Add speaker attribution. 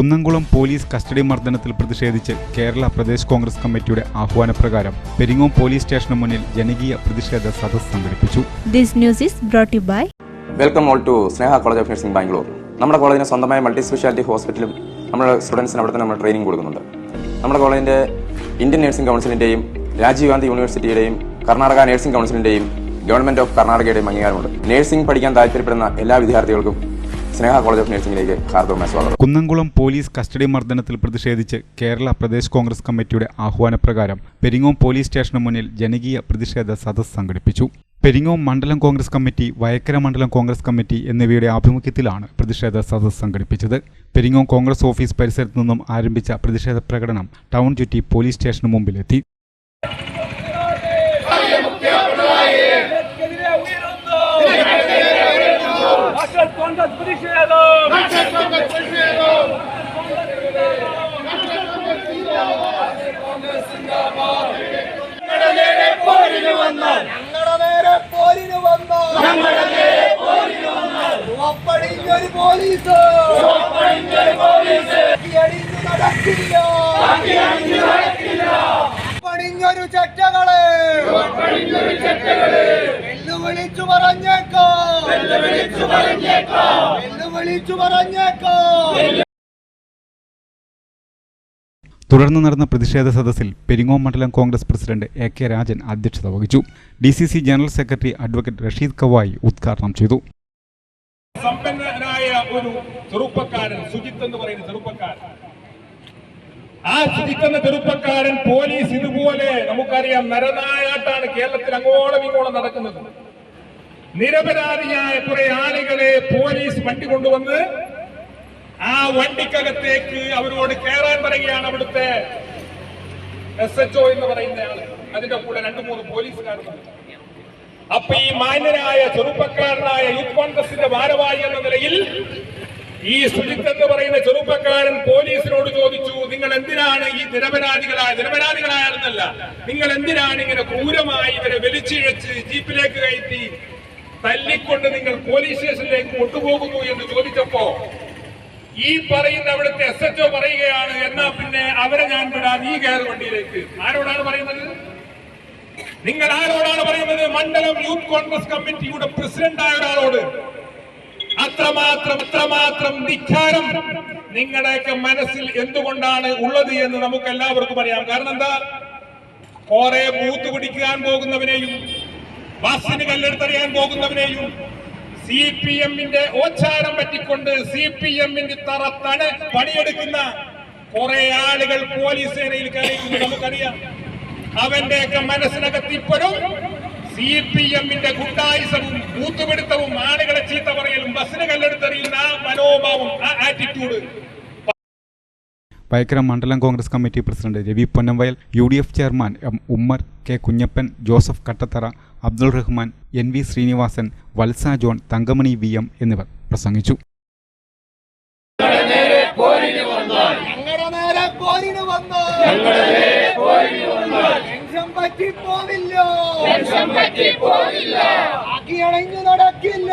Speaker 1: Kunnamkulam police custody മർദ്ദനത്തിൽ പ്രതിഷേധിച്ച് കേരള പ്രദേശ് കോൺഗ്രസ് കമ്മിറ്റിയുടെ ആഹ്വാനപ്രകാരം Peringome police സ്റ്റേഷന് മുന്നിൽ ജനകീയ പ്രതിഷേധ സദസ് സംഘടിപ്പിച്ചു.
Speaker 2: This news is brought to you by
Speaker 3: welcome all to Sneha college of nursing Bangalore നമ്മുടെ കോളേജിന് സ്വന്തമായ മൾട്ടി സ്പെഷ്യാലിറ്റി ഹോസ്പിറ്റലും നമ്മുടെ സ്റ്റുഡൻസിന് അവിടെ തന്നെ നമ്മൾ ട്രെയിനിങ് കൊടുക്കുന്നുണ്ട്. നമ്മുടെ കോളേജിന്റെ ഇന്ത്യൻ നഴ്സിംഗ് കൗൺസിലിന്റെയും രാജീവ് ഗാന്ധി യൂണിവേഴ്സിറ്റിയുടെയും കർണാടക നഴ്സിംഗ് കൗൺസിലിന്റെയും ഗവൺമെന്റ് ഓഫ് കർണാടകയുടെയും അംഗീകാരമുണ്ട്. നഴ്സിംഗ് പഠിക്കാൻ താല്പര്യപ്പെടുന്ന എല്ലാ വിദ്യാർത്ഥികൾക്കും സ്നേഹ കോളേജ് ഓഫ് നഴ്സിംഗിലേക്ക് ഹാർദവമായ സ്വാഗതം.
Speaker 1: കുന്നംകുളം പോലീസ് കസ്റ്റഡി മർദ്ദനത്തിൽ പ്രതിഷേധിച്ച് കേരള പ്രദേശ് കോൺഗ്രസ് കമ്മിറ്റിയുടെ ആഹ്വാനപ്രകാരം പെരിങ്ങോം പോലീസ് സ്റ്റേഷന് മുന്നിൽ ജനകീയ പ്രതിഷേധ സദസ്സ് സംഘടിപ്പിച്ചു. പെരിങ്ങോം മണ്ഡലം കോൺഗ്രസ് കമ്മിറ്റി വയക്കര മണ്ഡലം കോൺഗ്രസ് കമ്മിറ്റി എന്നിവയുടെ ആഭിമുഖ്യത്തിലാണ് പ്രതിഷേധ സദസ്സ് സംഘടിപ്പിച്ചത്. പെരിങ്ങോം കോൺഗ്രസ് ഓഫീസ് പരിസരത്തു നിന്നും ആരംഭിച്ച പ്രതിഷേധ പ്രകടനം ടൗൺ ചുറ്റി പോലീസ് സ്റ്റേഷന് മുമ്പിലെത്തി.
Speaker 4: കോൺഗ്രസ് പ്രതിഷേധം.
Speaker 5: ഞങ്ങളുടെ നേരെ പോരിന് വന്നാൽ. ഞങ്ങളുടെ നേരെ പോരിന് വന്നു ചുവപ്പടിഞ്ഞൊരു പോലീസ്. അടിഞ്ഞു നടക്കില്ല. പടിഞ്ഞൊരു ചട്ടകളെ വെല്ലുവിളിച്ചു പറഞ്ഞേക്കോ. വെല്ലുവിളിച്ചു പറഞ്ഞേക്കോ.
Speaker 1: തുടർന്ന് നടന്ന പ്രതിഷേധ സദസ്സിൽ പെരിങ്ങോം മണ്ഡലം Congress president A K Rajan അധ്യക്ഷത വഹിച്ചു. D C C general secretary advocate Rasheed Kavayi ഉദ്ഘാടനം ചെയ്തു.
Speaker 4: സമ്പന്നനായ ഒരു ചെറുപ്പക്കാരൻ സുജിത്ത് എന്ന് പറയുന്ന ചെറുപ്പക്കാരൻ. ആ സുജിത്ത് എന്ന ചെറുപ്പക്കാരൻ പോലീസ് ഇതുപോലെ നമുക്കറിയാം നരനായാട്ടാണ് കേരളത്തിൽ അങ്ങോളം ഇങ്ങോളം നടക്കുന്നത്. നിരപരാധിയായ കുറെ ആളുകളെ പോലീസ് വണ്ടി കൊണ്ടുവന്ന് ആ വണ്ടിക്കകത്തേക്ക് അവരോട് കയറാൻ പറയുകയാണ് അവിടുത്തെ എസ് എച്ച് ഒ എന്ന് പറയുന്ന ആൾ. അതിന്റെ കൂടെ രണ്ടു മൂന്ന് പോലീസുകാർ അപ്പൊ ഈ മാന്യനായ ചെറുപ്പക്കാരനായ യൂത്ത് കോൺഗ്രസിന്റെ ഭാരവാഹി എന്ന നിലയിൽ ഈ സുജിത്ത് എന്ന് പറയുന്ന ചെറുപ്പക്കാരൻ പോലീസിനോട് ചോദിച്ചു നിങ്ങൾ എന്തിനാണ് ഈ നിരപരാധികളായ നിരപരാധികളായാലെന്നല്ല നിങ്ങൾ എന്തിനാണ് ഇങ്ങനെ ക്രൂരമായി ഇവരെ വലിച്ചിഴച്ച് ജീപ്പിലേക്ക് കയറ്റി തല്ലിക്കൊണ്ട് നിങ്ങൾ പോലീസ് സ്റ്റേഷനിലേക്ക് കൊണ്ടുപോകുന്നു എന്ന് ചോദിച്ചപ്പോ ഈ പറയുന്ന അവിടുത്തെ എസ് എച്ച് പറയുകയാണ് എന്നാ പിന്നെ അവരെ ഞാൻ വിടാൻ ഈ കയർ വണ്ടിയിലേക്ക്. ആരോടാണ് പറയുന്നത്? നിങ്ങൾ ആരോടാണ് പറയുന്നത്? മണ്ഡലം യൂത്ത് കോൺഗ്രസ് കമ്മിറ്റിയുടെ പ്രസിഡന്റായ ഒരാളോട്. അത്രമാത്രം അത്രമാത്രം ധിക്കാരം നിങ്ങളുടെയൊക്കെ മനസ്സിൽ എന്തുകൊണ്ടാണ് ഉള്ളത് എന്ന് നമുക്ക് എല്ലാവർക്കും അറിയാം. കാരണം എന്താ? കുറെ ബൂത്ത് പിടിക്കാൻ പോകുന്നവനെയും ബസ്സിന് കല്ലെടുത്തറിയാൻ പോകുന്നവനെയും സി പി എമ്മിന്റെ ഓച്ചാരം പറ്റിക്കൊണ്ട് സി പി എമ്മിന്റെ തറ തണ പണിയെടുക്കുന്ന കുറെ ആളുകൾ പോലീസ് സേനയിൽ കയറിയിരുന്നു നമുക്കറിയാം. അവന്റെയൊക്കെ മനസ്സിനകത്ത് ഇപ്പോഴും സി പി എമ്മിന്റെ ഗുണ്ടായുസവും കൂത്തുപിടുത്തവും ആളുകളെ ചീത്ത പറയലും ബസ്സിന് കല്ലെടുത്തെറിയുന്ന ആ മനോഭാവം ആ ആറ്റിറ്റ്യൂഡ്
Speaker 1: വയക്കര മണ്ഡലം Congress committee president Ravi Ponnamvayal U D F chairman M Ummer K Kunhappan Joseph Kattathara Abdul Rahman N V Srinivasan Valsa John Thankamani V M എന്നിവർ പ്രസംഗിച്ചു.
Speaker 5: പറ്റി പോവില്ല നടക്കില്ല?